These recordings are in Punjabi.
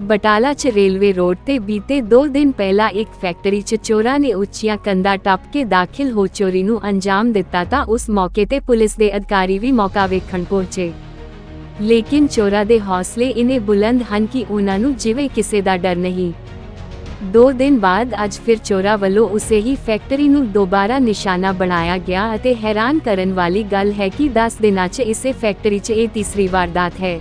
ਬਟਾਲਾ 'ਚ ਰੇਲਵੇ ਰੋਡ ਤੇ ਬੀਤੇ 2 ਦਿਨ ਪਹਿਲਾਂ ਇੱਕ ਫੈਕਟਰੀ 'ਚ ਚੋਰਾਂ ਨੇ ਉੱਚੀਆਂ ਕੰਧਾਂ ਟੱਪ ਕੇ ਦਾਖਲ ਹੋ ਚੋਰੀ ਨੂੰ ਅੰਜਾਮ ਦਿੱਤਾ ਤਾਂ ਉਸ ਮੌਕੇ ਤੇ ਪੁਲਿਸ ਦੇ ਅਧਿਕਾਰੀ ਵੀ ਮੌਕਾ ਵੇਖਣ ਪਹੁੰਚੇ। ਲੇਕਿਨ ਚੋਰਾਂ ਦੇ ਹੌਸਲੇ ਇਨੇ ਬੁਲੰਦ ਹਨ ਕਿ ਉਹਨਾਂ ਨੂੰ ਜਿਵੇਂ ਕਿਸੇ ਦਾ ਡਰ ਨਹੀਂ। ਦੋ ਦਿਨ ਬਾਅਦ ਅੱਜ ਫਿਰ ਚੋਰਾਂ ਵੱਲੋਂ ਉਸੇ ਹੀ ਫੈਕਟਰੀ ਨੂੰ ਦੁਬਾਰਾ ਨਿਸ਼ਾਨਾ ਬਣਾਇਆ ਗਿਆ ਅਤੇ ਹੈਰਾਨ ਕਰਨ ਵਾਲੀ ਗੱਲ ਹੈ ਕਿ 10 ਦਿਨਾਂ 'ਚ ਇਸੇ ਫੈਕਟਰੀ 'ਚ ਇਹ ਤੀਸਰੀ ਵਾਰਦਾਤ ਹੈ।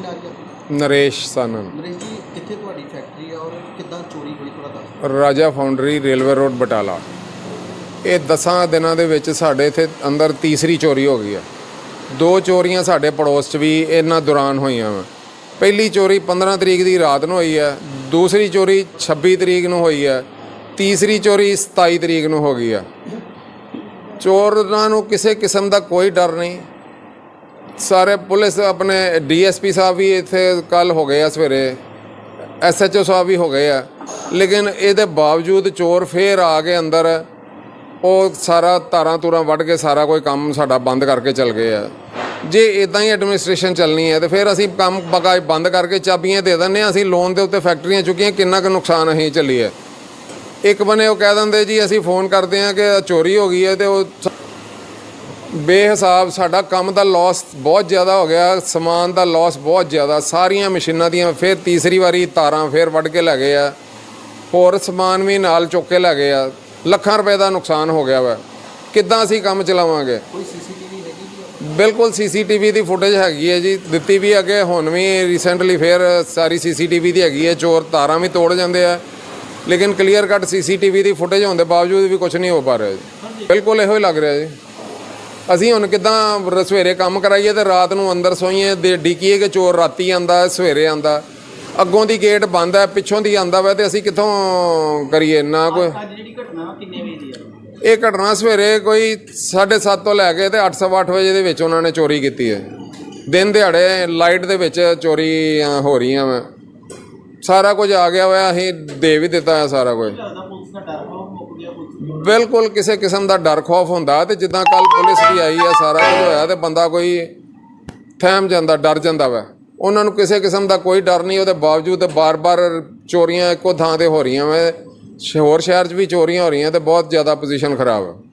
ਕੀ ਨਾਮ ਹੈ ਆਪਣਾ? ਨਰੇਸ਼ ਸਾਨਨ। ਨਰੇਸ਼ ਜੀ ਕਿੱਥੇ ਤੁਹਾਡੀ ਫੈਕਟਰੀ ਹੈ ਔਰ ਕਿੱਦਾਂ ਚੋਰੀ ਹੋਈ ਥੋੜਾ ਦੱਸ ਰਾਜਾ ਫਾਊਂਡਰੀ ਰੇਲਵੇ ਰੋਡ ਬਟਾਲਾ। ਇਹ ਦਸਾਂ ਦਿਨਾਂ ਦੇ ਵਿੱਚ ਸਾਡੇ ਇੱਥੇ ਅੰਦਰ ਤੀਸਰੀ ਚੋਰੀ ਹੋ ਗਈ ਹੈ ਦੋ ਚੋਰੀਆਂ ਸਾਡੇ ਪੜੋਸ 'ਚ ਵੀ ਇਹਨਾਂ ਦੌਰਾਨ ਹੋਈਆਂ ਵਾ। ਪਹਿਲੀ ਚੋਰੀ 15 ਤਰੀਕ ਦੀ ਰਾਤ ਨੂੰ ਹੋਈ ਹੈ ਦੂਸਰੀ ਚੋਰੀ 26 ਤਰੀਕ ਨੂੰ ਹੋਈ ਹੈ ਤੀਸਰੀ ਚੋਰੀ 27 ਤਰੀਕ ਨੂੰ ਹੋ ਗਈ ਹੈ ਚੋਰਾਂ ਨੂੰ ਕਿਸੇ ਕਿਸਮ ਦਾ ਕੋਈ ਡਰ ਨਹੀਂ। ਸਾਰੇ ਪੁਲਿਸ ਆਪਣੇ ਡੀਐਸਪੀ ਸਾਹਿਬ ਵੀ ਇੱਥੇ ਕੱਲ ਹੋ ਗਏ ਆ ਸਵੇਰੇ, ਐਸਐਚਓ ਸਾਹਿਬ ਵੀ ਹੋ ਗਏ ਆ। ਲੇਕਿਨ ਇਹਦੇ ਬਾਵਜੂਦ ਚੋਰ ਫੇਰ ਆ ਕੇ ਅੰਦਰ, ਉਹ ਸਾਰਾ ਤਾਰਾਂ ਤੂਰਾਂ ਵੱਢ ਕੇ ਸਾਰਾ ਕੋਈ ਕੰਮ ਸਾਡਾ ਬੰਦ ਕਰਕੇ ਚਲ ਗਏ ਆ। ਜੇ ਇਦਾਂ ਹੀ ਐਡਮਿਨਿਸਟ੍ਰੇਸ਼ਨ ਚੱਲਣੀ ਹੈ ਤੇ ਫਿਰ ਅਸੀਂ ਕੰਮ ਬਗਾ ਬੰਦ ਕਰਕੇ ਚਾਬੀਆਂ ਦੇ ਦਿੰਦੇ ਹਾਂ, ਅਸੀਂ ਲੋਨ ਦੇ ਉੱਤੇ ਫੈਕਟਰੀਆਂ ਚੁੱਕੀਆਂ, ਕਿੰਨਾ ਕੁ ਨੁਕਸਾਨ ਅਸੀਂ ਚੱਲੀ ਹੈ ਇੱਕ ਬਨੇ ਉਹ ਕਹਿ ਦਿੰਦੇ ਜੀ, ਅਸੀਂ ਫੋਨ ਕਰਦੇ ਹਾਂ ਕਿ ਚੋਰੀ ਹੋ ਗਈ ਹੈ ਤੇ ਉਹ ਬੇਹਿਸਾਬ ਸਾਡਾ ਕੰਮ ਦਾ ਲਾਸ ਬਹੁਤ ਜ਼ਿਆਦਾ ਹੋ ਗਿਆ ਸਮਾਨ ਦਾ ਲਾਸ ਬਹੁਤ ਜ਼ਿਆਦਾ ਸਾਰੀਆਂ ਮਸ਼ੀਨਾਂ ਦੀਆਂ ਫਿਰ ਤੀਸਰੀ ਵਾਰੀ ਤਾਰਾਂ ਫਿਰ ਵੱਢ ਕੇ ਲੈ ਗਏ ਆ ਹੋਰ ਸਮਾਨ ਵੀ ਨਾਲ ਚੁੱਕ ਕੇ ਲੈ ਗਏ ਆ ਲੱਖਾਂ ਰੁਪਏ ਦਾ ਨੁਕਸਾਨ ਹੋ ਗਿਆ ਵਾ। ਕਿੱਦਾਂ ਅਸੀਂ ਕੰਮ ਚਲਾਵਾਂਗੇ? ਕੋਈ ਸੀਸੀਟੀਵੀ ਹੈਗੀ ਜੀ? ਬਿਲਕੁਲ ਸੀਸੀਟੀਵੀ ਦੀ ਫੁਟੇਜ ਹੈਗੀ ਹੈ ਜੀ ਦਿੱਤੀ ਵੀ ਅੱਗੇ ਹੁਣ ਵੀ ਰੀਸੈਂਟਲੀ ਫੇਰ ਸਾਰੀ ਸੀਸੀਟੀਵੀ ਦੀ ਹੈਗੀ ਹੈ ਚੋਰ ਤਾਰਾਂ ਵੀ ਤੋੜ ਜਾਂਦੇ ਆ ਲੇਕਿਨ ਕਲੀਅਰ ਕੱਟ ਸੀਸੀਟੀਵੀ ਦੀ ਫੁਟੇਜ ਹੋਣ ਦੇ ਬਾਵਜੂਦ ਵੀ ਕੁਝ ਨਹੀਂ ਹੋ ਪਾ ਰਿਹਾ ਜੀ। ਬਿਲਕੁਲ ਇਹੋ ਹੀ ਲੱਗ ਰਿਹਾ ਜੀ। ਅਸੀਂ ਹੁਣ ਕਿਦਾਂ ਸਵੇਰੇ ਕੰਮ ਕਰਾਈਏ ਤੇ ਰਾਤ ਨੂੰ ਅੰਦਰ ਸੋਈਏ ਦੇ ਡਿੱਕੀਏ ਕਿ ਚੋਰ ਰਾਤੀ ਆਂਦਾ ਸਵੇਰੇ ਆਂਦਾ। ਅੱਗੋਂ ਦੀ ਗੇਟ ਬੰਦ ਹੈ ਪਿੱਛੋਂ ਦੀ ਆਂਦਾ ਵਾ ਤੇ ਅਸੀਂ ਕਿੱਥੋਂ ਕਰੀਏ ਨਾ ਕੋਈ? ਅੱਜ ਜਿਹੜੀ ਘਟਨਾ ਕਿੰਨੇ ਵਜੇ ਦੀ ਹੈ ਇਹ ਘਟਨਾ ਸਵੇਰੇ ਕੋਈ 7:30 ਤੋਂ ਲੈ ਕੇ ਤੇ 8:30 ਵਜੇ ਦੇ ਵਿੱਚ ਉਹਨਾਂ ਨੇ ਚੋਰੀ ਕੀਤੀ ਹੈ। ਦਿਨ ਦਿਹਾੜੇ ਲਾਈਟ ਦੇ ਵਿੱਚ ਚੋਰੀਆਂ ਹੋ ਰਹੀਆਂ ਵਾ। ਸਾਰਾ ਕੁਝ ਆ ਗਿਆ ਹੋਇਆ ਅਸੀਂ ਦੇ ਵੀ ਦਿੱਤਾ ਸਾਰਾ ਕੁਝ। ਬਿਲਕੁਲ ਕਿਸੇ ਕਿਸਮ ਦਾ ਡਰ ਖੌਫ ਹੁੰਦਾ ਤੇ ਜਿੱਦਾਂ ਕੱਲ ਪੁਲਿਸ ਵੀ ਆਈ ਆ, ਸਾਰਾ ਕੁਝ ਹੋਇਆ ਤੇ ਬੰਦਾ ਕੋਈ ਥਹਿਮ ਜਾਂਦਾ, ਡਰ ਜਾਂਦਾ ਵਾ। ਉਹਨਾਂ ਨੂੰ ਕਿਸੇ ਕਿਸਮ ਦਾ ਕੋਈ ਡਰ ਨਹੀਂ, ਉਹਦੇ ਬਾਵਜੂਦ ਬਾਰ-ਬਾਰ ਚੋਰੀਆਂ ਇੱਕੋ ਥਾਂ ਤੇ ਹੋ ਰਹੀਆਂ ਵਾ। ਹੋਰ ਸ਼ਹਿਰ 'ਚ ਵੀ ਚੋਰੀਆਂ ਹੋ ਰਹੀਆਂ ਤੇ ਬਹੁਤ ਜ਼ਿਆਦਾ ਪੋਜੀਸ਼ਨ ਖਰਾਬ ਹੈ